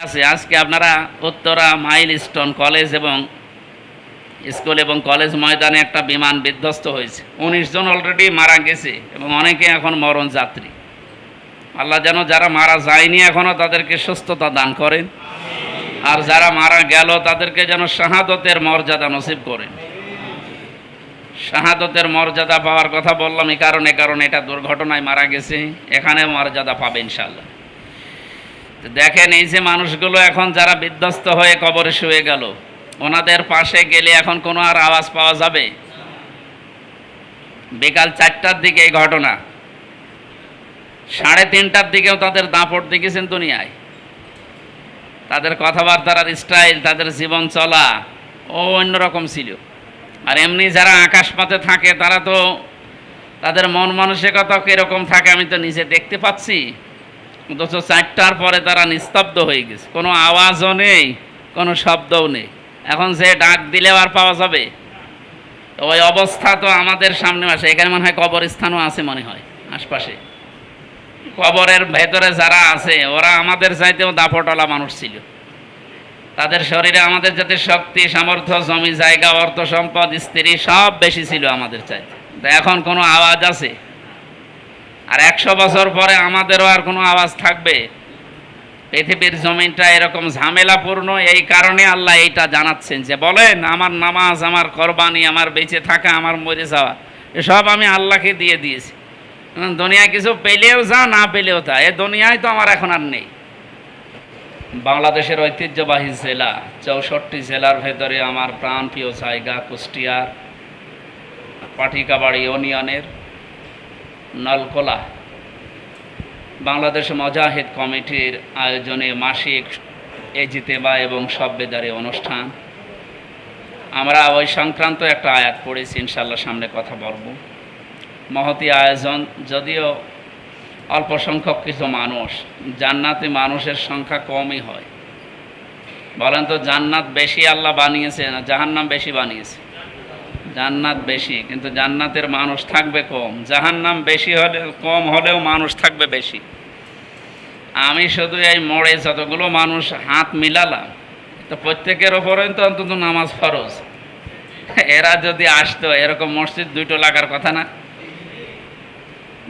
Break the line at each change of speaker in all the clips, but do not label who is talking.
আছে। আজকে আপনারা উত্তরা মাইল স্টোন কলেজ এবং স্কুল এবং কলেজ ময়দানে একটা বিমান বিধ্বস্ত হয়েছে। উনিশ জন অলরেডি মারা গেছে এবং অনেকে এখন মরণ যাত্রী। আল্লাহ যেন যারা মারা যায়নি এখনও তাদেরকে সুস্থতা দান করেন। আর যারা মারা গেল তাদেরকে যেন শাহাদতের মর্যাদা নসিব করেন। শাহাদতের মর্যাদা পাওয়ার কথা বললাম এই কারণে, কারণ এটা দুর্ঘটনায় মারা গেছে। এখানে মর্যাদা পাবে ইনশাল্লাহ দেখেন, এই যে মানুষগুলো এখন যারা বিধ্বস্ত হয়ে কবরে শুয়ে গেল, ওনাদের পাশে গেলে এখন কোনো আর আওয়াজ পাওয়া যাবে? বিকাল চারটার দিকে এই ঘটনা। সাড়ে তিনটার দিকেও তাদের দাপট দেখেছেন দুনিয়ায়। তাদের কথাবার্তার স্টাইল, তাদের জীবন চলা, ও অন্যরকম ছিল। আর এমনি যারা আকাশপথে থাকে, তারা তো তাদের মন মানসিকতা কীরকম থাকে আমি তো নিজে দেখতে পাচ্ছি। অথচ চারটার পরে তারা নিস্তব্ধ হয়ে গেছে। কোনো আওয়াজও নেই, কোনো শব্দও নেই। এখন সে ডাক দিলেও আর পাওয়া যাবে? ওই অবস্থা তো আমাদের সামনে আসে। এখানে মনে হয় কবরস্থানও আছে মনে হয়, আশপাশে। কবরের ভেতরে যারা আছে, ওরা আমাদের চাইতেও দাপটলা মানুষ ছিল। তাদের শরীরে আমাদের যাতে শক্তি, সামর্থ্য, জমি, জায়গা, অর্থ, সম্পদ, স্ত্রী সব বেশি ছিল আমাদের চাইতে। এখন কোনো আওয়াজ আছে? আর একশো বছর পরে আমাদেরও আর কোনো আওয়াজ থাকবে? পৃথিবীর জমিনটা এরকম ঝামেলাপূর্ণ, এই কারণে আল্লাহ এইটা জানাচ্ছেন যে, বলেন, আমার নামাজ, আমার কোরবানি, আমার বেঁচে থাকা, আমার মরে যাওয়া, এসব আমি আল্লাহকে দিয়ে দিয়েছি। দুনিয়ায় কিছু পেলেও যা, না পেলেও তা, এ দুনিয়ায় তো আমার এখন আর নেই। বাংলাদেশের ঐতিহ্যবাহী জেলা, চৌষট্টি জেলার ভেতরে আমার প্রাণপ্রিয় জায়গা কুষ্টিয়ার, পাটিকাবাড়ি ইউনিয়নের নলকোলা। বাংলাদেশ মজাহিদ কমিটির আয়োজনে মাসিক এজিতেবা এবং সভ্যদারি অনুষ্ঠান। আমরা ওই সংক্রান্ত একটা আয়াত পড়েছি ইনশাল্লাহ সামনে কথা বলব। মহতি আয়োজন, যদিও অল্প সংখ্যক কিছু মানুষ, জান্নাতি মানুষের সংখ্যা কমই হয়। বলেন তো, জান্নাত বেশি আল্লাহ বানিয়েছে না জাহান্নাম বেশি বানিয়েছে? জান্নাত বেশি, কিন্তু জান্নাতের মানুষ থাকবে কম। জাহান্নাম বেশি হলে কম হলেও মানুষ থাকবে বেশি। আমি শুধু এই মোড়ে যতগুলো মানুষ হাত মিলালাম, তো প্রত্যেকের ওপরে তো অন্তত নামাজ ফরজ। এরা যদি আসতো, এরকম মসজিদ দুটো লাগার কথা না?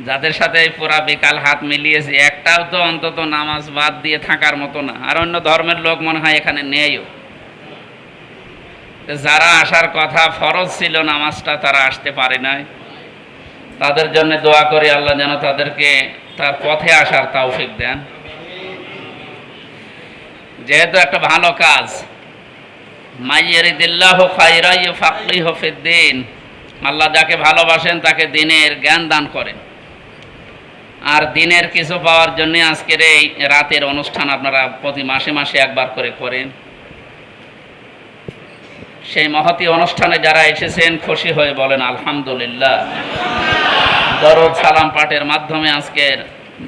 যাদের সাথে এই পুরা বিকাল হাত মিলিয়েছি, একটাও তো অন্তত নামাজ বাদ দিয়ে থাকার মতো না। আর অন্য ধর্মের লোক মনে হয় এখানে নেইও যারা আসার কথা ফরজ ছিল নামাজটা তারা আসতে পারে নাই। তাদের জন্য দোয়া করি আল্লাহ যেন তাদেরকে তার পথে আসার তৌফিক দেন। যেহেতু একটা ভালো কাজ। মাইয়ারিদিল্লাহ খাইরাই ফাকরি হফিদ্দিন আল্লাহ যাকে ভালোবাসেন তাকে দিনের জ্ঞান দান করেন। আর দিনের কিছু পাওয়ার জন্য আজকের এই রাতের অনুষ্ঠান আপনারা প্রতি মাসে মাসে একবার করে করেন। সেই মহতি অনুষ্ঠানে যারা এসেছেন খুশি হয়ে বলেন, আলহামদুলিল্লাহ। দরদ সালাম পাঠের মাধ্যমে আজকের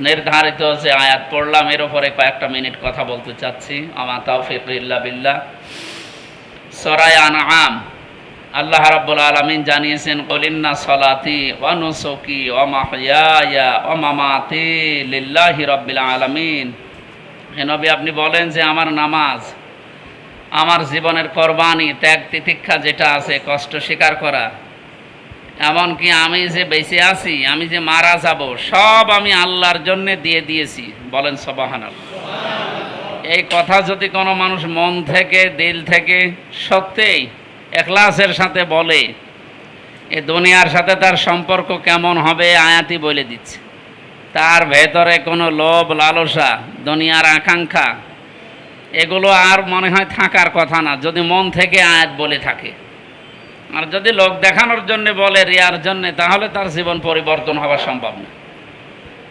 নির্ধারিত যে আয়াত পড়লাম, এর উপরে কয়েকটা মিনিট কথা বলতে চাচ্ছি। আমার তাওফিক ইল্লা বিল্লাহ। সরায় আনআম। আল্লাহ রাব্বুল আলামিন জানিয়েছেন কলিন্না সলাতি ওয়া নুসুকি ওয়া মাহইয়ায়া ওয়া মামাতি লিল্লাহি রাব্বিল আলামিন। হে নবী, আপনি বলেন যে আমার নামাজ আমার জীবনের কোরবানি, ত্যাগ, তিতিক্ষা যেটা আছে, কষ্ট স্বীকার করা। এমনকি আমি যে বেঁচে আছি, আমি যে মারা যাব, সব আমি আল্লাহর জন্য দিয়ে দিয়েছি। বলেন সবাহান এই কথা যদি কোনো মানুষ মন থেকে, দিল থেকে সত্যিই এখলাসের সাথে বলে, এ দুনিয়ার সাথে তার সম্পর্ক কেমন হবে, আয়াতি বলে দিচ্ছে। তার ভেতরে কোনো লোভ, লালসা, দুনিয়ার আকাঙ্ক্ষা এগুলো আর মনে হয় থাকার কথা না, যদি মন থেকে আয়াত বলে থাকে। আর যদি লোক দেখানোর জন্য বলে, রিয়ার জন্যে, তাহলে তার জীবন পরিবর্তন হওয়া সম্ভব না।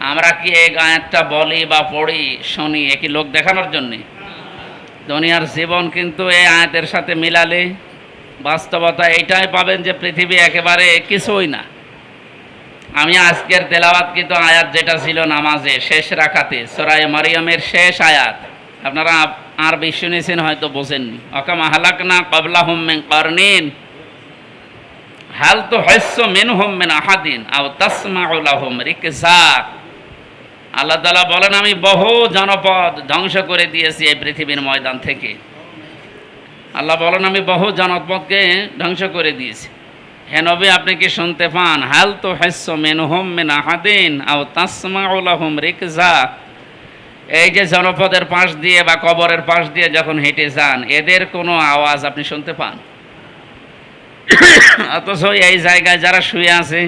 আমরা কি এই আয়াতটা বলি বা পড়ি, শুনি, এ কি লোক দেখানোর জন্যে? দুনিয়ার জীবন কিন্তু এই আয়াতের সাথে মিলালে বাস্তবতা এইটাই পাবেন যে পৃথিবী একেবারে কিছুই না। আমি আজকের তেলাওয়াত কিন্তু আয়াত যেটা ছিল নামাজে, শেষ রাখাতে সরাই মারিয়ামের শেষ আয়াত। আপনারা আরবি শুনেছেন, হয়তো বোঝেননি। অকামা হালাক না কবলা হোমেন করনিন হাল তো হস্য মেন হোমেন আহাদিন, আও তসমা হোম রিকজা। আল্লাহ তালা বলেন, আমি বহু জনপদ ধ্বংস করে দিয়েছি এই পৃথিবীর ময়দান থেকে। আল্লাহ বলেন, আমি বহু জনপদকে ধ্বংস করে দিয়েছি। হে নবী, আপনি কি শুনতে পান? হাল তো হেস্য মেন হোম মেন আহাদিন, আও তাসমা ওলাহুম রিকজা। এই যে জনপদের পাশ দিয়ে বা কবরের পাশ দিয়ে যখন হেঁটে যান, এদের কোনো আওয়াজ আপনি শুনতে পান? অথচ এই জায়গায় যারা শুয়ে আছে,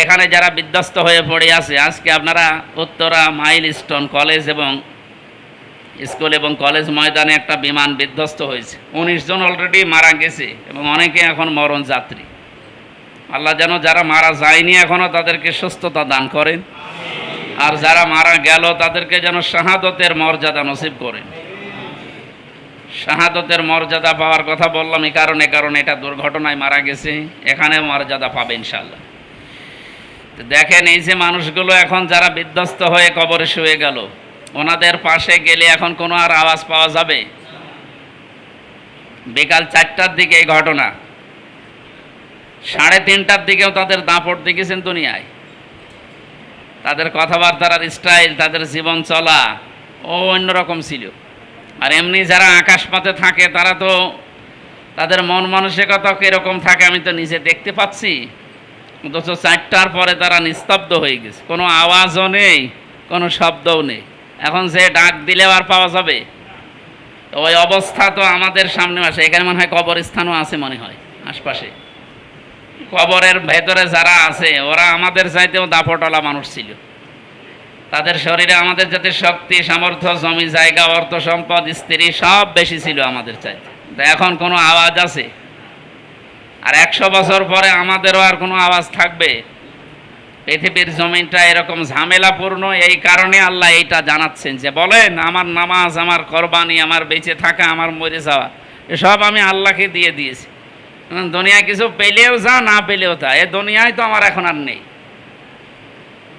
এখানে যারা বিধ্বস্ত হয়ে পড়ে আছে, আজকে আপনারা উত্তরা মাইল স্টোন কলেজ এবং স্কুল এবং কলেজ ময়দানে একটা বিমান বিধ্বস্ত হয়েছে। উনিশ জন অলরেডি মারা গেছে এবং অনেকে এখন মরণ যাত্রী আল্লাহ যেন যারা মারা যায়নি এখনও তাদেরকে সুস্থতা দান করেন। আর যারা মারা গেল, তাদেরকে যেন শাহাদতের মর্যাদা নসিব করেন শাহাদতের মর্যাদা পাওয়ার কথা বললাম, এই কারণে, কারণ এটা দুর্ঘটনায় মারা গেছে, এখানে মর্যাদা পাবে ইনশাল্লাহ দেখেন, এই যে মানুষগুলো এখন যারা বিধ্বস্ত হয়ে কবরে শুয়ে গেল, ওনাদের পাশে গেলে এখন কোনো আর আওয়াজ পাওয়া যাবে? বিকাল চারটার দিকে এই ঘটনা। সাড়ে তিনটার দিকেও তাদের দাঁপট দেখেছেন দুনিয়ায়। তাদের কথাবার্তার স্টাইল, তাদের জীবন চলা, ও অন্যরকম ছিল। আর এমনি যারা আকাশপথে থাকে, তারা তো তাদের মন মানসিকতা কীরকম থাকে আমি তো নিজে দেখতে পাচ্ছি। অথচ চারটার পরে তারা নিস্তব্ধ হয়ে গেছে। কোনো আওয়াজও নেই, কোনো শব্দও নেই। এখন যে ডাক দিলেও আর পাওয়া যাবে। ওই অবস্থা তো আমাদের সামনে আসে। এখানে মনে হয় কবরস্থানও আছে মনে হয়, আশপাশে। কবরের ভেতরে যারা আছে, ওরা আমাদের চাইতেও দাপটলা মানুষ ছিল। তাদের শরীরে আমাদের যাতে শক্তি, সামর্থ্য, জমি, জায়গা, অর্থ, সম্পদ, স্ত্রী সব বেশি ছিল আমাদের চাইতে। এখন কোনো আওয়াজ আছে? আর একশো বছর পরে আমাদেরও আর কোনো আওয়াজ থাকবে? পৃথিবীর জমিনটা এরকম ঝামেলাপূর্ণ, এই কারণে আল্লাহ এইটা জানাচ্ছেন যে, বলেন, আমার নামাজ, আমার কোরবানি, আমার বেঁচে থাকা, আমার মরে যাওয়া, এসব আমি আল্লাহকে দিয়ে দিয়েছি। দুনিয়ায় কিছু পেলেও যা, না পেলেও তা। এ দুনিয়ায় তো আমার এখন আর নেই।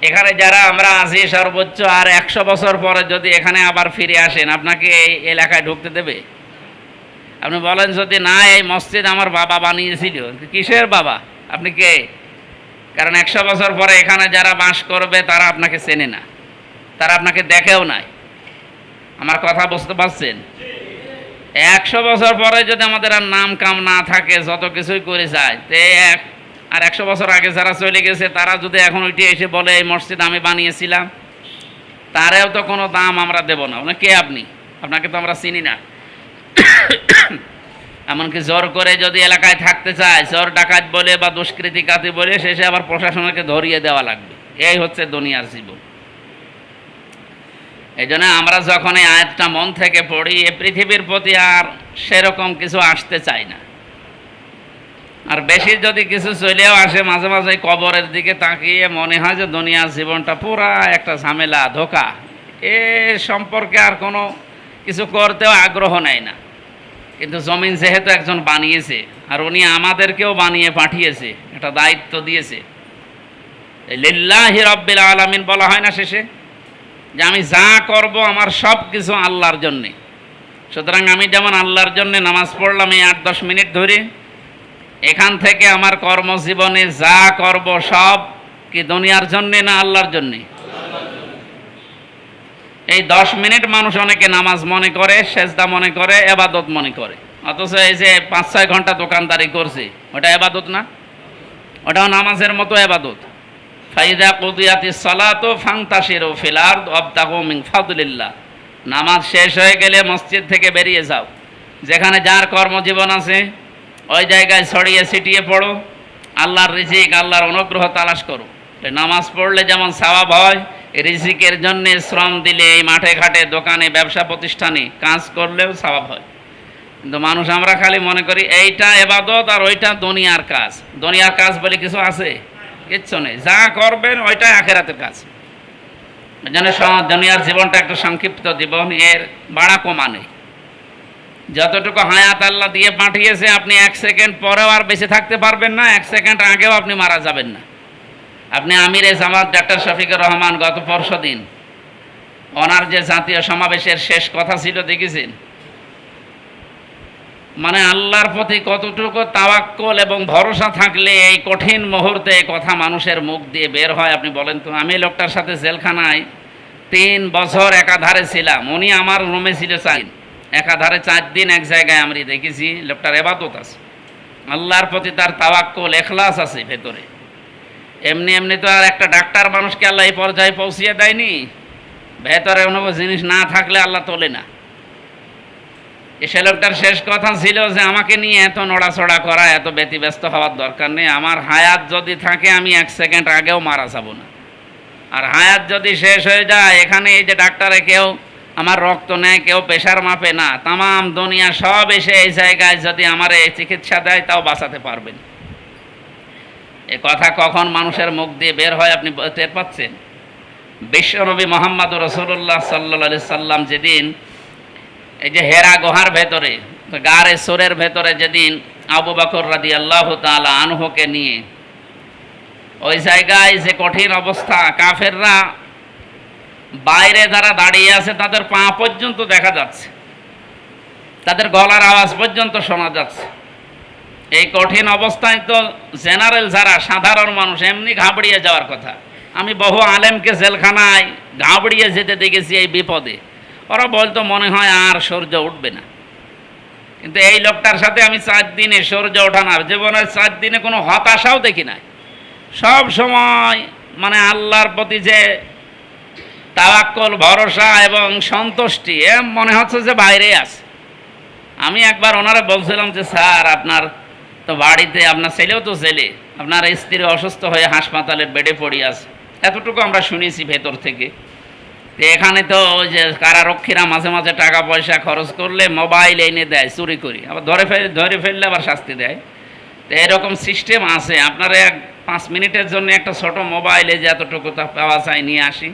এখানে যারা আমরা আছি সর্বোচ্চ আর একশো বছর পরে যদি এখানে আবার ফিরে আসেন, আপনাকে এই এলাকায় ঢুকতে দেবে? আপনি বলেন যদি না, এই মসজিদ আমার বাবা বানিয়েছিল। কিসের বাবা? আপনি কে? কারণ একশো বছর পরে এখানে যারা বাস করবে, তারা আপনাকে চেনে না। তারা আপনাকে দেখেও নাই। আমার কথা বুঝতে পারছেন? একশো বছর পরে যদি আমাদের আর নাম কাম না থাকে, যত কিছুই করে যায়, তে এক, আর একশো বছর আগে যারা চলে গেছে, তারা যদি এখন ওইটি এসে বলে, এই মসজিদ আমি বানিয়েছিলাম, তারেও তো কোনো দাম আমরা দেব না। মানে কে আপনি? আপনাকে তো আমরা চিনি না। এমনকি জোর করে যদি এলাকায় থাকতে চায় চোর ডাকাত বলে বা দুষ্কৃতি কাতি বলে শেষে আবার প্রশাসনকে ধরিয়ে দেওয়া লাগবে। এই হচ্ছে দুনিয়ার জীবন। এই জন্য আমরা যখন এই আয়াতটা মন থেকে পড়ি, এ পৃথিবীর প্রতি আর সেরকম কিছু আসতে চাই না। আর বেশি যদি কিছু চলেও আসে, মাঝে মাঝে কবরের দিকে তাকিয়ে মনে হয় যে দুনিয়ার জীবনটা পুরা একটা ঝামেলা, ধোকা। এ সম্পর্কে আর কোনো কিছু করতেও আগ্রহ নেয় না। কিন্তু জমিন যেহেতু একজন বানিয়েছে, আর উনি আমাদেরকেও বানিয়ে পাঠিয়েছে একটা দায়িত্ব দিয়েছে। লিল্লাহি রব্বিল আলামিন বলা হয় না শেষে? যে আমি যা করব আমার সব কিছু আল্লাহর জন্যে। সুতরাং আমি যেমন আল্লাহর জন্যে নামাজ পড়লাম এই আট দশ মিনিট ধরে, এখান থেকে আমার কর্মজীবনে যা করব সব কি দুনিয়ার জন্যে না আল্লাহর জন্যে? এই দশ মিনিট মানুষ অনেকে নামাজ মনে করে, সেজদা মনে করে, এবাদত মনে করে। অথচ এই যে পাঁচ ছয় ঘণ্টা দোকানদারি করছে, ওটা এবাদত না? ওটাও নামাজের মতো এবাদত। ফাইদা কুদিয়াতি সালাতো ফাংতাসিরু ফিল আরদ ওয়াবতাগু মিন ফাদলিল্লাহ। নামাজ শেষ হয়ে গেলে মসজিদ থেকে বেরিয়ে যাও। যেখানে যার কর্মজীবন আছে, ওই জায়গায় ছড়িয়ে ছিটিয়ে পড়ো। আল্লাহর রিজিক, আল্লাহর অনুগ্রহ তালাশ করো। নামাজ পড়লে যেমন সওয়াব হয়, রিজিকের জন্য শ্রম দিলে এই মাঠে ঘাটে, দোকানে, ব্যবসা প্রতিষ্ঠানে কাজ করলেও সওয়াব হয়। কিন্তু মানুষ আমরা খালি মনে করি, এইটা এবাদত আর ওইটা দুনিয়ার কাজ। দুনিয়ার কাজ বলে কিছু আছে? কিচ্ছু নেই। যা করবেন ওইটাই আখেরাতের কাজ। স- দুনিয়ার জীবনটা একটা সংক্ষিপ্ত জীবন, এর বাড়া কমা নেই। যতটুকু হায়াত আল্লাহ দিয়ে পাঠিয়েছে, আপনি এক সেকেন্ড পরেও আর বেঁচে থাকতে পারবেন না, এক সেকেন্ড আগেও আপনি মারা যাবেন না। আপনি আমিরে জামাত, ডাক্তার শফিকুর রহমান গত পরশু দিন, ওনার যে জাতীয় সমাবেশের শেষ কথা ছিল, দেখেছেন? মানে আল্লাহর প্রতি কতটুকু তাওয়াক্কল এবং ভরসা থাকলে এই কঠিন মুহূর্তে কথা মানুষের মুখ দিয়ে বের হয়? আপনি বলেন তো, আমি লোকটার সাথে জেলখানায় তিন বছর একাধারে ছিলাম। উনি আমার রুমে ছিল চার একাধারে চার দিন এক জায়গায় আমি দেখেছি, লোকটার এবাদত আছে। আল্লাহর প্রতি তার তাওয়াক্কুল, এখলাস আছে ভেতরে। এমনি এমনি তো আর একটা ডাক্তার মানুষকে আল্লাহ এই পর্যায়ে পৌঁছিয়ে দেয়নি। ভেতরে কোনো জিনিস না থাকলে আল্লাহ তোলে না। সে লোকটার শেষ কথা ছিল যে আমাকে নিয়ে এত নড়াচড়া করা, এত ব্যতিব্যস্ত হওয়ার দরকার নেই। আমার হায়াত যদি থাকে, আমি এক সেকেন্ড আগেও মারা যাব না। আর হায়াত যদি শেষ হয়ে যায়, এখানে এই যে ডাক্তারে কেউ আমার রক্ত নেয়, কেউ প্রেশার মাপে না, তামাম দুনিয়া সব এসে এই জায়গায় যদি আমার এই চিকিৎসা দেয়, তাও বাঁচাতে পারবেন এ কথা কখন মানুষের মুখ দিয়ে বের হয় আপনি টের পাচ্ছেন? বিশ্বনবী মোহাম্মদ রসুল্লাহ সাল্লা সাল্লাম যেদিন এই যে হেরা গুহার ভেতরে গারে সোরের ভেতরে যেদিন আবু বকর রাদি আল্লাহ তালা আনহুকে নিয়ে, ওই জায়গায় যে কঠিন অবস্থা, কাফেররা বাইরে যারা দাঁড়িয়ে আছে, তাদের পা পর্যন্ত দেখা যাচ্ছে। তাদের গলার আওয়াজ পর্যন্ত শোনা যাচ্ছে। এই কঠিন অবস্থায় তো জেনারেল যারা, সাধারণ মানুষ, এমনি ঘাবড়িয়ে যাওয়ার কথা। আমি বহু আলেমকে জেলখানায় ঘাবড়িয়ে যেতে দেখেছি এই বিপদে। ওরা বলতো, মনে হয় আর সূর্য উঠবে না। কিন্তু এই লোকটার সাথে আমি চার দিনে সূর্য ওঠা না জীবনের চার দিনে কোনো হতাশাও দেখি নাই। সব সময় মানে আল্লাহর প্রতি যে তাওয়াক্কল, ভরসা এবং সন্তুষ্টি, এ মনে হচ্ছে যে বাইরে আছে। আমি একবার ওনারা বলছিলাম যে, স্যার, আপনার তো বাড়িতে, আপনার ছেলেও তো ছেলে আপনার স্ত্রী অসুস্থ হয়ে হাসপাতালের বেডে পড়ে আছে। এতটুকু আমরা শুনেছি ভেতর থেকে। এখানে তো ওই যে কারারক্ষীরা মাঝে মাঝে টাকা পয়সা খরচ করলে মোবাইল এনে দেয়, চুরি করি। আবার ধরে ফেল, ধরে ফেললে আবার শাস্তি দেয়। তো এরকম সিস্টেম আছে। আপনারা এক পাঁচ মিনিটের জন্য একটা ছোট মোবাইলে যে এতটুকু তা পাওয়া যায় নিয়ে আসি।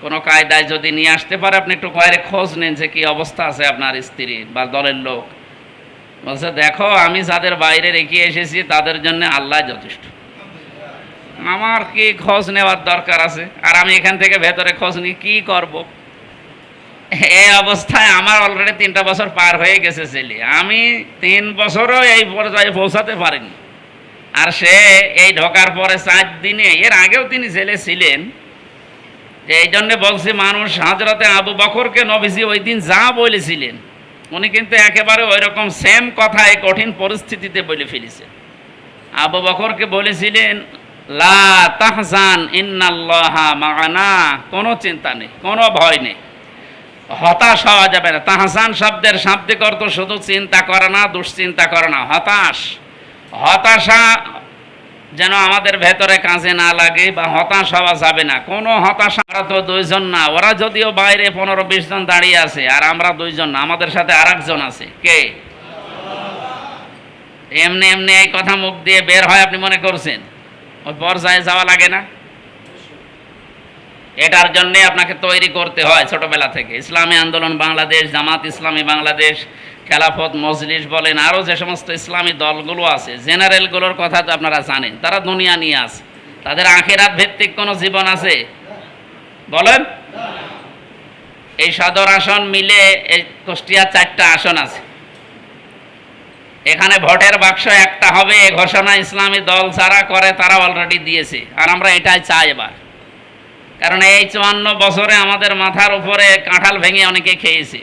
কোনো কায়দায় যদি নিয়ে আসতে পারে, আপনি একটু কয়েক খোঁজ নেন যে কী অবস্থা আছে আপনার স্ত্রী বা দলের লোক। বলছে, দেখো, আমি যাদের বাইরে রেখে এসেছি, তাদের জন্য আল্লাহ যথেষ্ট। আমার কি খোঁজ নেওয়ার দরকার আছে, আর আমি এখান থেকে ভেতরে খোঁজ নিয়ে কী করব? এই অবস্থায় আমার অলরেডি তিনটা বছর পার হয়ে গেছে ছেলে। আমি তিন বছরও এই পর্যায়ে পৌঁছাতে পারিনি। আর সে এই ঢোকার পরে চার দিনে, এর আগেও তিনি ছেলে ছিলেন। এই জন্য বলছি, মানুষ হাজরতে আবু বকরকে নবীজি ওই দিন যা বলেছিলেন, উনি কিন্তু একেবারে ওই রকম সেম কথা এই কঠিন পরিস্থিতিতে বলে ফেলেছেন। আবু বকরকে বলেছিলেন লা তাহজান ইন্নাল্লাহা মাগানা কোনো চিন্তা নেই, কোনো ভয় নেই। হতাশ হওয়া যাবে না। তাহসান শব্দের শাব্দিক অর্থ শুধু চিন্তা করে না, দুশ্চিন্তা করে না, হতাশ। হতাশা যেন আমাদের ভেতরে কাজে না লাগে বা হতাশ হওয়া যাবে না। কোনো হতাশা, আমরা তো দুইজন না, ওরা যদিও বাইরে পনেরো বিশ জন দাঁড়িয়ে আছে, আর আমরা দুইজন না, আমাদের সাথে আর একজন আছে। কে? এমনি এমনি এই কথা মুখ দিয়ে বের হয়, আপনি মনে করছেন? পর্যায়ে যাওয়া লাগে না। এটার জন্যে আপনাকে তৈরি করতে হয় ছোটবেলা থেকে। ইসলামী আন্দোলন বাংলাদেশ, জামাত ইসলামী বাংলাদেশ, খেলাফত মজলিস বলেন আরও যে সমস্ত ইসলামী দলগুলো আছে, জেনারেলগুলোর কথা তো আপনারা জানেন, তারা দুনিয়া নিয়ে আছে। তাদের আখেরাত ভিত্তিক কোনো জীবন আছে? বলেন। এই সদর আসন মিলে এই কুষ্টিয়ার চারটা আসন আছে। এখানে ভোটের বাক্স একটা হবে, এ ঘোষণা ইসলামী দল যারা করে তারা অলরেডি দিয়েছে। আর আমরা এটাই চাই এবার। কারণ এই চুয়ান্ন বছরে আমাদের মাথার উপরে কাঁঠাল ভেঙে অনেকে খেয়েছে।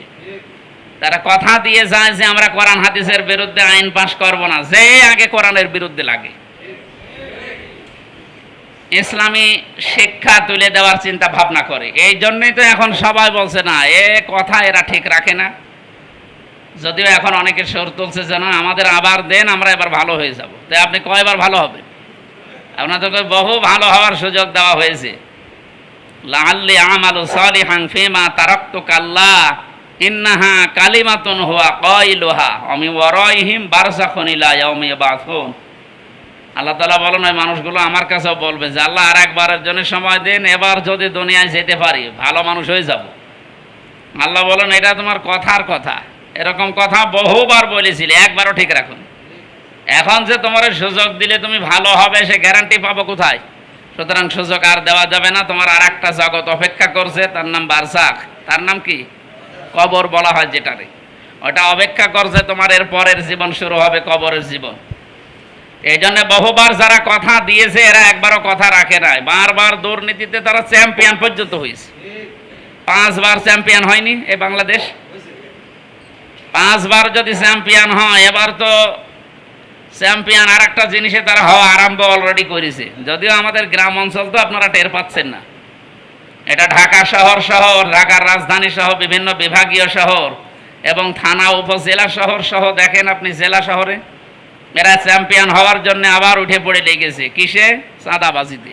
তারা কথা দিয়ে যায় যে আমরা কোরআন হাদিসের বিরুদ্ধে আইন পাশ করব না, যে আগে কোরআনের বিরুদ্ধে লাগে। ইসলামী শিক্ষা তুলে দেওয়ার চিন্তা ভাবনা করে। এই জন্যই তো এখন সবাই বলছে না, এ কথা এরা ঠিক রাখে না। যদিও এখন অনেকে সর তুলছে যে না, আমাদের আবার দেন, আমরা এবার ভালো হয়ে যাব। তাই আপনি কয়বার ভালো হবে? আপনাদেরকে বহু ভালো হওয়ার সুযোগ দেওয়া হয়েছে। লাল্লি আমালু সালিহান ফিমা তারাক্তু কাল্লা ইন্নাহা কালিমাতুন হুয়া কয়লুহা আমি ওয়ারাইহিম বারসাখুন ইলা ইয়াউমি ইয়াবাসুন আল্লাহ তাআলা বলেন, ওই মানুষগুলো আমার কাছেও বলবে যে, আল্লাহ আর একবারের জন্য সময় দিন, এবার যদি দুনিয়ায় যেতে পারি, ভালো মানুষ হয়ে যাব। আল্লাহ বলেন, এটা তোমার কথার কথা। এরকম কথা বহুবার বলেছিলে, একবারও ঠিক রাখুন। এখন যে তোমার সুযোগ দিলে তুমি ভালো হবে, সে গ্যারান্টি পাবো কোথায়? সুতরাং সুযোগ আর দেওয়া যাবে না, তোমার আর একটা জগৎ অপেক্ষা করছে, তার নাম বারসাক তার নাম কি? কবর বলা হয় যেটারে। ওটা অপেক্ষা করছে তোমার এর পরের জীবন, শুরু হবে কবরের জীবন। এই জন্য বহুবার যারা কথা দিয়েছে, এরা একবারও কথা রাখে নাই। বারবার দুর্নীতিতে তারা চ্যাম্পিয়ন পর্যন্ত হয়েছে। পাঁচবার চ্যাম্পিয়ন হয়নি এই বাংলাদেশ। পাঁচবার যদি চ্যাম্পিয়ন হয়, এবার তো চ্যাম্পিয়ন আর একটা জিনিসে তারা হওয়া আরম্ভ অলরেডি করেছে। যদিও আমাদের গ্রাম অঞ্চল তো আপনারা টের পাচ্ছেন না। এটা ঢাকা শহর শহর, ঢাকার রাজধানী সহ বিভিন্ন বিভাগীয় শহর এবং থানা, উপজেলা শহর সহ দেখেন আপনি জেলা শহরে। এরা চ্যাম্পিয়ন হওয়ার জন্য আবার উঠে পড়ে লেগেছে। কিসে? চাঁদাবাজিতে।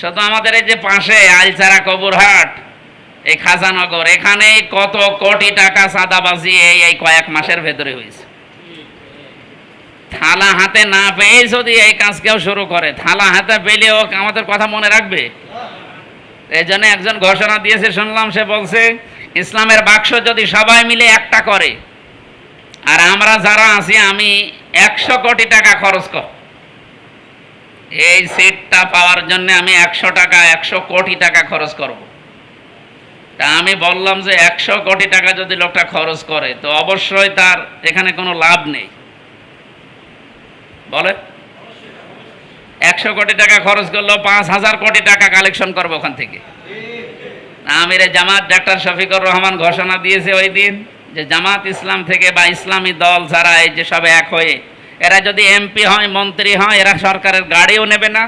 শুধু আমাদের এই যে পাশে আলচারা কবুরহাট এই খাজানগর এখানে কত কোটি টাকা চাঁদাবাজি এই এই কয়েক মাসের ভেতরে হয়েছে। থালা হাতে না পেয়ে যদি এই কাজ কেউ শুরু করে, থালা হাতে পেলেও আমাদের কথা মনে রাখবে? এই জন্য একজন ঘোষণা দিয়েছে, শুনলাম সে বলছে, ইসলামের বাক্স যদি সবাই মিলে একটা করে, আর আমরা যারা আছি, আমি একশো কোটি টাকা খরচ কর। এই সিটটা পাওয়ার জন্য আমি একশো টাকা, একশো কোটি টাকা খরচ করব। তা আমি বললাম যে একশো কোটি টাকা যদি লোকটা খরচ করে, তো অবশ্যই তার এখানে কোনো লাভ নেই। বলে? একশো কোটি টাকা খরচ করল পাঁচ হাজার কোটি টাকা কালেকশন করব ওখান থেকে। আমির জামাত ডাক্তার শফিকুর রহমান ঘোষণা দিয়েছে ওই দিন যে জামাত ইসলাম থেকে বা ইসলামী দল যারা এই যে সব এক হয়ে, এরা যদি এমপি হয়, মন্ত্রী হয়, এরা সরকারের গাড়িও নেবে না,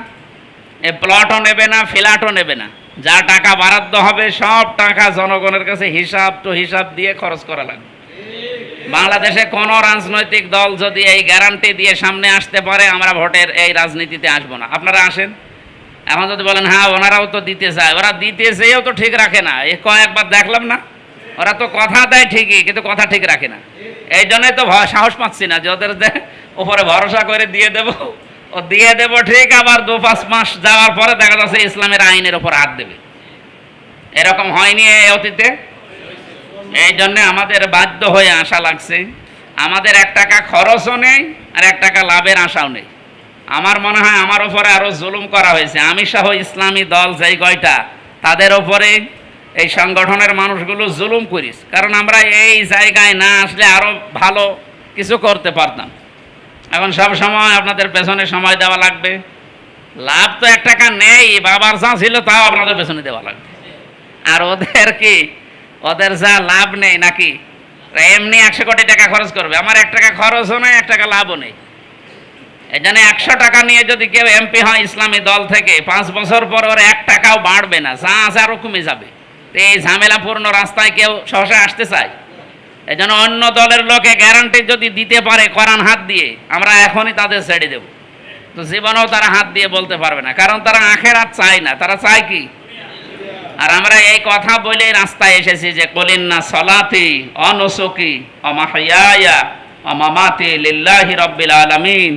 এ প্লটও নেবে না ফ্ল্যাটও নেবে না। যা টাকা বরাদ্দ হবে, সব টাকা জনগণের কাছে হিসাব তো হিসাব দিয়ে খরচ করা লাগবে। বাংলাদেশে কোনো রাজনৈতিক দল যদি এই গ্যারান্টি দিয়ে সামনে আসতে পারে, আমরা ভোটের এই রাজনীতিতে আসব না। আপনারা আসেন। এখন যদি বলেন হ্যাঁ ওনারাও তো দিতে চায়। ওরা দিতে চেয়েও তো ঠিক রাখে না। এ কয়েকবার দেখলাম না। ওরা তো কথা দেয় ঠিকই, কিন্তু কথা ঠিক রাখে না। এই জন্যই তো সাহস পাচ্ছি না। যে ওদের উপরে ভরসা করে দিয়ে দেব ও দিয়ে দেব ঠিক আবার দু পাঁচ মাস যাওয়ার পরে দেখা যাচ্ছে ইসলামের আইনের ওপর হাত দেবে। এরকম হয়নি এই অতীতে? এই জন্যে আমাদের বাধ্য হয়ে আশা লাগছে। আমাদের এক টাকা খরচও নেই আর এক টাকা লাভের আশাও নেই। আমার মনে হয় আমার ওপরে আরও জুলুম করা হয়েছে। আমি সহ ইসলামী দল যেই কয়টা, তাদের ওপরে এই সংগঠনের মানুষগুলো জুলুম করিস। কারণ আমরা এই জায়গায় না আসলে আরও ভালো কিছু করতে পারতাম। এখন সব সময় আপনাদের পেছনে সময় দেওয়া লাগবে। লাভ তো এক টাকা নেই, বাবার যা ছিল তাও আপনাদের পেছনে দেওয়া লাগবে। আর ওদের কি? ওদের যা লাভ নেই নাকি? এমনি একশো কোটি টাকা খরচ করবে। আমার এক টাকা খরচও নেই, এক টাকা লাভও নেই। এই জন্য একশো টাকা নিয়ে যদি কেউ এমপি হয় ইসলামী দল থেকে, পাঁচ বছর পর ওর এক টাকাও বাড়বে না, যা আছে আরও কমে যাবে। এই ঝামেলাপূর্ণ রাস্তায় কেউ সহসা আসতে চায়? এই জন্য অন্য দলের লোকে গ্যারান্টি যদি দিতে পারে করান হাত দিয়ে, আমরা এখনই তাদের ছেড়ে দেব। তো জীবনেও তারা হাত দিয়ে বলতে পারবে না, কারণ তারা আখের হাত চায় না, তারা চায় কি? আর আমরা এই কথা বলে রাস্তায় এসেছি যে, কলিন না সলাতি অনসকি অমাহিয়া অমামাতি লিল্লাহি রব্বিল আলামিন।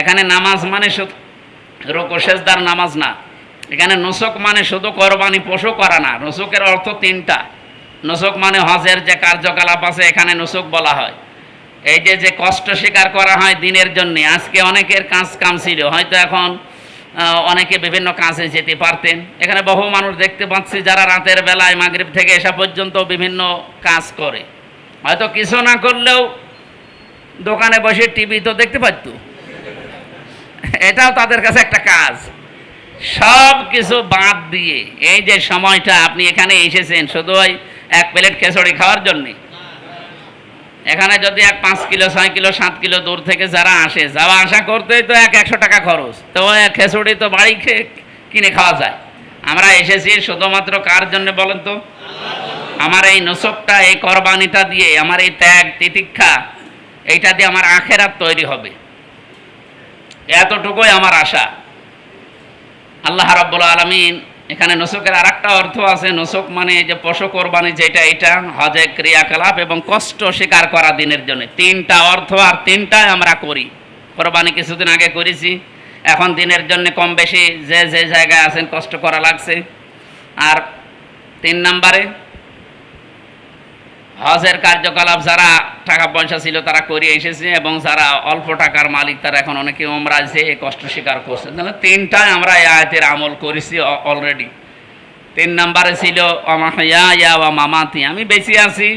এখানে নামাজ মানে শুধু রুকু নামাজ না, এখানে নুসুক মানে শুধু কোরবানি, পশু করা না নুসুকের অর্থ তিনটা। নুসুক মানে হজের যে কার্যকলাপ আছে, এখানে নুসুক বলা হয়। এই যে যে কষ্ট স্বীকার করা হয় দিনের জন্য, আজকে অনেকের কাজ কাম ছিল, হয়তো এখন অনেকে বিভিন্ন কাজে যেতে পারতেন। এখানে বহু মানুষ দেখতে পাচ্ছি যারা রাতের বেলায় মাগরিব থেকে এসা পর্যন্ত বিভিন্ন কাজ করে। হয়তো কিছু না করলেও দোকানে বসে টিভি তো দেখতে পারতো এটাও তাদের কাছে একটা কাজ। সব কিছু বাদ দিয়ে, এই যে সময়টা আপনি এখানে এসেছেন, শুধু ওই এক প্লেট খেসড়ি খাওয়ার জন্যে। এখানে যদি এক পাঁচ কিলো, ছয় কিলো, সাত কিলো দূর থেকে যারা আসে যাওয়া আসা করতেই তো এক একশো টাকা খরচ, তো খেসড়ি তো বাড়ি খেয়ে কিনে খাওয়া যায়। আমরা এসেছি শুধুমাত্র কার জন্য বলেন তো? আমার এই নসবটা এই কোরবানিটা দিয়ে, আমার এই ত্যাগ, তিতিক্ষা, এইটা দিয়ে আমার আখেরাত তৈরি হবে। এতটুকুই আমার আশা। আল্লাহ রাব্বুল আলমিন এখানে নসুকের আর একটা অর্থ আছে, নসুক মানে এই যে পশু কোরবানি যেটা, এটা হজে ক্রিয়াকলাপ এবং কষ্ট স্বীকার করা দিনের জন্য। তিনটা অর্থ আর তিনটাই আমরা করি। কোরবানি কিছুদিন আগে করেছি, এখন দিনের জন্য কম বেশি যে যে জায়গায় আছেন কষ্ট করা লাগছে। আর তিন নাম্বারে হজের কার্যকলাপ যারা টাকা পয়সা ছিল তারা করে এসেছে এবং যারা অল্প টাকার মালিক তারা এখন অনেকে ওমরা যে কষ্ট স্বীকার করছে। তাহলে তিনটায় আমরা এই আয়াতের আমল করেছি অলরেডি তিন নাম্বারে ছিল ইয়া ওয়া মামাতি। আমি বেশি আছি।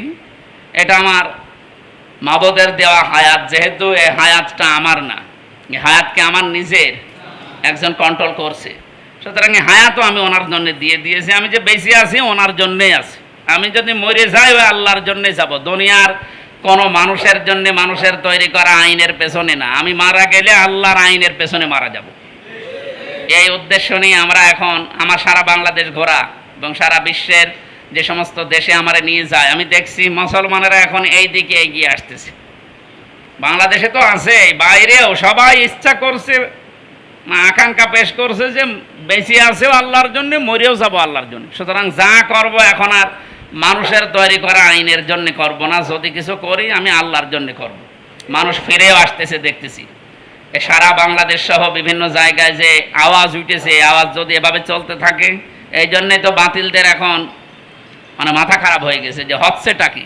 এটা আমার মাবদের দেওয়া হায়াত, যেহেতু এই হায়াতটা আমার না। হায়াতকে আমার নিজের? একজন কন্ট্রোল করছে। সুতরাং হায়াতও আমি ওনার জন্য দিয়ে দিয়েছি। আমি যে বেশি আছি, ওনার জন্যেই আছি। আমি যদি মরে যাই, ওই আল্লাহর জন্যই যাব। দুনিয়ার কোনো মানুষের জন্য মানুষের তৈরি করা আইনের পেছনে না। আমি মারা গেলে আল্লাহর আইনের পেছনে মারা যাব। এই উদ্দেশ্য নিয়ে আমরা এখন, আমার সারা বাংলাদেশ ঘোরা এবং সারা বিশ্বের যে সমস্ত দেশে আমরা নিয়ে যায়, আমি দেখছি মুসলমানেরা এখন এই দিকে এগিয়ে আসতেছে। বাংলাদেশে তো আছে, বাইরেও সবাই ইচ্ছা করছে আকাঙ্ক্ষা পেশ করছে যে বেশি আছেও আল্লাহর জন্য, মরেও যাব আল্লাহর জন্য। সুতরাং যা করব এখন আর মানুষের তৈরি করা আইনের জন্য করব না, যদি কিছু করি আমি আল্লাহর জন্য করব। মানুষ ফিরেও আসতেছে, দেখতেছি। সারা বাংলাদেশ সহ বিভিন্ন জায়গায় যে আওয়াজ উঠেছে আওয়াজ যদি এভাবে চলতে থাকে, এই জন্যে তো বাতিলদের এখন মানে মাথা খারাপ হয়ে গেছে যে হচ্ছেটা কি?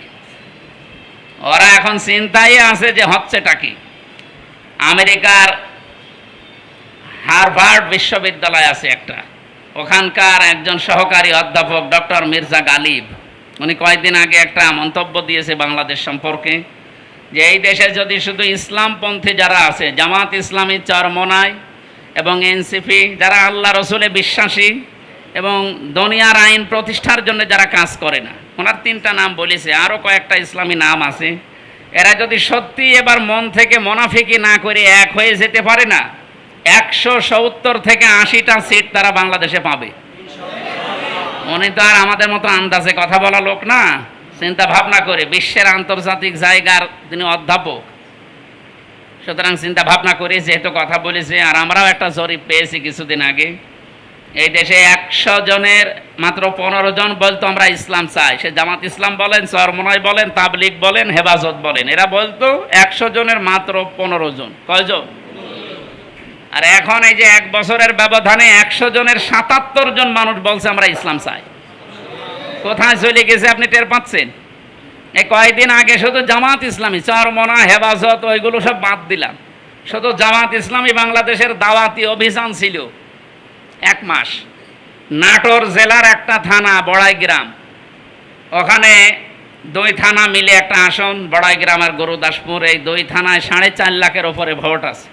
ওরা এখন চিন্তায় আছে যে হচ্ছেটা কি? আমেরিকার হার্ভার্ড বিশ্ববিদ্যালয় আছে একটা। ওখানকার একজন সহকারী অধ্যাপক ডক্টর মির্জা গালিব। উনি কয়েকদিন আগে একটা মন্তব্য দিয়েছে বাংলাদেশ সম্পর্কে যে এই দেশে যদি শুধু ইসলামপন্থী যারা আছে, জামাত ইসলামী চরমনায় এবং এনসিপি, যারা আল্লাহ রসুলে বিশ্বাসী এবং দুনিয়ার আইন প্রতিষ্ঠার জন্য যারা কাজ করে না, ওনার তিনটা নাম বলেছে আরও কয়েকটা ইসলামী নাম আছে। এরা যদি সত্যি এবার মন থেকে মোনাফিকি না করে এক হয়ে যেতে পারে না, একশো সত্তর থেকে আশিটা সিট তারা বাংলাদেশে পাবে। উনি তো আর আমাদের মতো আন্দাজে কথা বলা লোক না। চিন্তা ভাবনা করে, বিশ্বের আন্তর্জাতিক জায়গার তিনি অধ্যাপক, সুতরাং চিন্তা ভাবনা করে যেহেতু কথা বলেছে, আর আমরাও একটা জরিপ পেয়েছি কিছুদিন আগে। এই দেশে একশো জনের মাত্র পনেরো জন বলতো আমরা ইসলাম চাই। সে জামাত ইসলাম বলেন চরমনয় বলেন, তাবলিগ বলেন, হেফাজত বলেন, এরা বলতো একশো জনের মাত্র পনেরো জন। কয়জন? আর এখন এই যে এক বছরের ব্যবধানে একশো জনের সাতাত্তর জন মানুষ বলছে আমরা ইসলাম চাই। কোথায় চলে গেছে আপনি টের পাচ্ছেন? এই কয়েকদিন আগে শুধু জামাত ইসলামী, চরমনা, হেফাজত, ওইগুলো সব বাদ দিলাম। শুধু জামাত ইসলামী বাংলাদেশের দাওয়াতি অভিযান ছিল এক মাস। নাটোর জেলার একটা থানা, বড়াই গ্রাম। ওখানে দুই থানা মিলে একটা আসন, বড়াই গ্রাম আর গরুদাসপুর। এই দুই থানায় সাড়ে চার লাখের ওপরে ভোট আছে।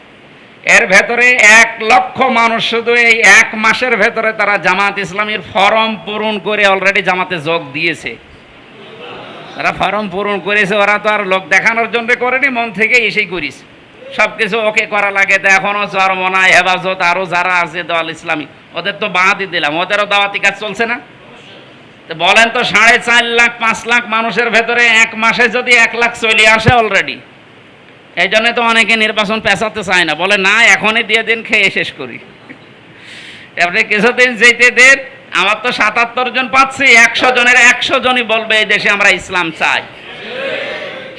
এর ভেতরে এক লক্ষ মানুষ শুধু এই এক মাসের ভেতরে তারা জামাত ইসলামীর ফর্ম পূরণ করে অলরেডি জামাতে যোগ দিয়েছে। তারা ফর্ম পূরণ করেছে, ওরা তো আর লোক দেখানোর জন্য করেনি, মন থেকে এসেই করিস সব কিছু ওকে করা লাগে, তো এখনও চরমনা হেফাজত আরও যারা আছে দল ইসলামী, ওদের তো বাঁধি দিলাম, ওদেরও দাওয়াতি কাজ চলছে না। তো বলেন তো, সাড়ে চার লাখ, পাঁচ লাখ মানুষের ভেতরে এক মাসে যদি এক লাখ চলে আসে অলরেডি এই জন্য তো অনেকে নির্বাচন পেঁচাতে চায় না। বলে, না, এখনই দিয়ে দিন, খেয়ে শেষ করি। আপনি কিছুদিন যেতে দেন, আমার তো সাতাত্তর জন পাচ্ছি, একশো জনের একশো জনই বলবে, এই দেশে আমরা ইসলাম চাই।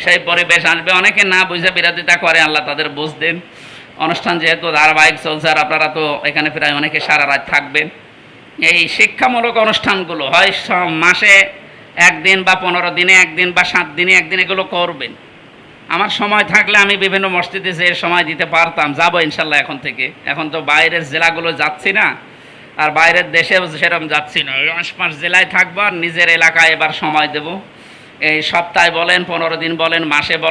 সেই পরিবেশ আসবে। অনেকে না বুঝে বিরোধিতা করে, আল্লাহ তাদের বুঝ দেন। অনুষ্ঠান যেহেতু ধারাবাহিক চলছে, আর আপনারা তো এখানে প্রায় অনেকে সারা রাত থাকবেন। এই শিক্ষামূলক অনুষ্ঠানগুলো হয় মাসে একদিন বা পনেরো দিনে, একদিন বা সাত দিনে, একদিন এগুলো করবেন। আমার সময় থাকলে আমি বিভিন্ন মসজিদে যে সময় দিতে পারতাম, যাব ইনশাল্লাহ এখন থেকে। এখন তো বাইরের জেলাগুলো যাচ্ছি না, আর বাইরের দেশেও সেরকম যাচ্ছি না। আশপাশ জেলায় থাকব আর নিজের এলাকায় এবার সময় দেব। এই সপ্তাহে বলেন, পনেরো দিন বলেন, মাসে বলেন